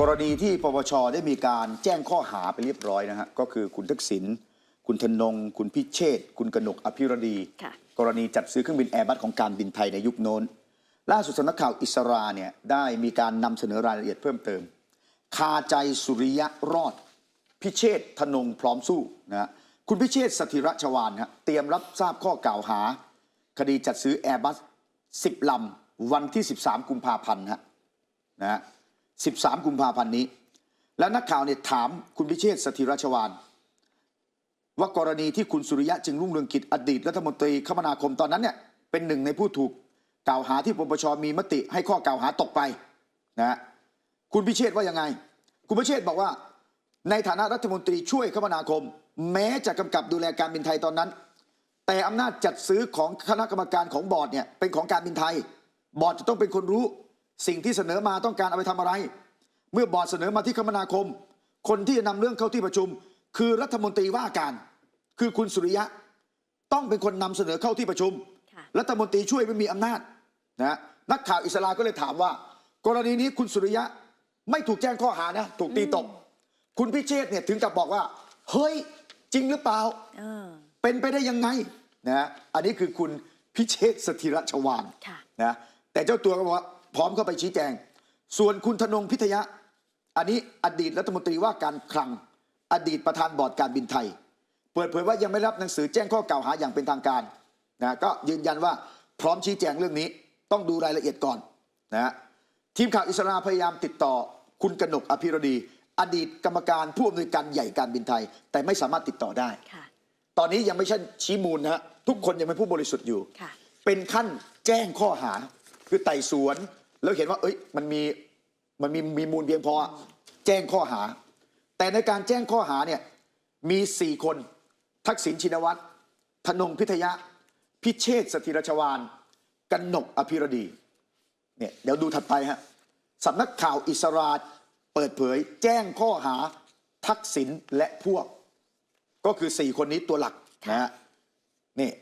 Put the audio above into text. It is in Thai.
กรณีที่ปปชได้มีการแจ้งข้อหาไปเรียบร้อยนะฮะก็คือคุณทักษิณคุณธนง คุณพิเชษฐ์คุณกนกอภิรดี ค่ะ กรณีจัดซื้อเครื่องบินแอร์บัสของการบินไทยในยุคโน้น ล่าสุดสำนักข่าวอิสราเนี่ยได้มีการนำเสนอรายละเอียดเพิ่มเติม คาใจสุริยะรอด พิเชษฐ์ธนงพร้อมสู้นะฮะคุณพิเชษฐ์สถิระชวานฮะเตรียมรับทราบข้อกล่าวหา คดีจัดซื้อแอร์บัส10ลำวันที่ 13 กุมภาพันธ์ฮะ นะฮะ 13 กุมภาพันธ์นี้ แล้วนักข่าวเนี่ยถามคุณพิเชษสถิรชวานว่ากรณีที่คุณสุริยะจึงรุ่งเรืองกิจอดีตรัฐมนตรีคมนาคมตอนนั้นเนี่ยเป็นหนึ่งในผู้ถูกกล่าวหาที่ปปชมีมติให้ข้อกล่าวหาตกไปนะฮะคุณพิเชษว่ายังไง คุณพิเชษบอกว่า ในฐานะรัฐมนตรีช่วยคมนาคม แม้จะกำกับดูแลการบินไทยตอนนั้น แต่อำนาจจัดซื้อของคณะกรรมการของบอร์ดเนี่ยเป็นของการบินไทย บอร์ดจะต้องเป็นคนรู้ สิ่งที่เสนอมาต้องการเอาไปทำอะไร เมื่อบอร์ดเสนอมาที่คมนาคม คนที่จะนำเรื่องเข้าที่ประชุม คือรัฐมนตรีว่าการ คือคุณสุริยะต้องเป็นคนนำเสนอเข้าที่ประชุมค่ะรัฐมนตรีช่วยไม่มีอำนาจนะนักข่าวอิสราก็เลยถามว่า กรณีนี้คุณสุริยะไม่ถูกแจ้งข้อหานะถูกตีตก คุณพิเชษฐ์เนี่ยถึงกับบอกว่า เฮ้ยจริงหรือเปล่าเออเป็นไปได้ยังไงนะฮะอันนี้คือคุณพิเชษฐ์สถิรชวานค่ะนะแต่เจ้าตัวก็บอกว่า พร้อมเข้าไปชี้แจง ส่วนคุณธนงพิทยะ อันนี้อดีตรัฐมนตรีว่าการคลัง อดีตประธานบอร์ดการบินไทย เปิดเผยว่ายังไม่รับหนังสือแจ้งข้อกล่าวหาอย่างเป็นทางการนะก็ยืนยันว่าพร้อมชี้แจงเรื่องนี้ต้องดูรายละเอียดก่อนนะฮะทีมข่าวอิสราพยายามติดต่อคุณกนกอภิรดี อดีตกรรมการผู้อำนวยการใหญ่การบินไทย แต่ไม่สามารถติดต่อได้ค่ะตอนนี้ยังไม่ใช่ชี้มูลนะฮะทุกคนยังเป็นผู้บริสุทธิ์อยู่ค่ะเป็นขั้นแจ้งข้อหาคือไต่สวน แล้วเห็นว่า เอ้ยมันมีมันมีมีมูลเพียงพอแจ้งข้อหา แต่ในการแจ้งข้อหาเนี่ยมีสี่คน ทักษิณชินวัตรธนงพิทยะ พิเชษสถิรชวานกันนกอภิรดีเนี่ยเดี๋ยวดูถัดไปฮะสำนักข่าวอิสราเปิดเผย แจ้งข้อหาทักษิณและพวก ก็คือสี่คนนี้ตัวหลักนะฮะนี่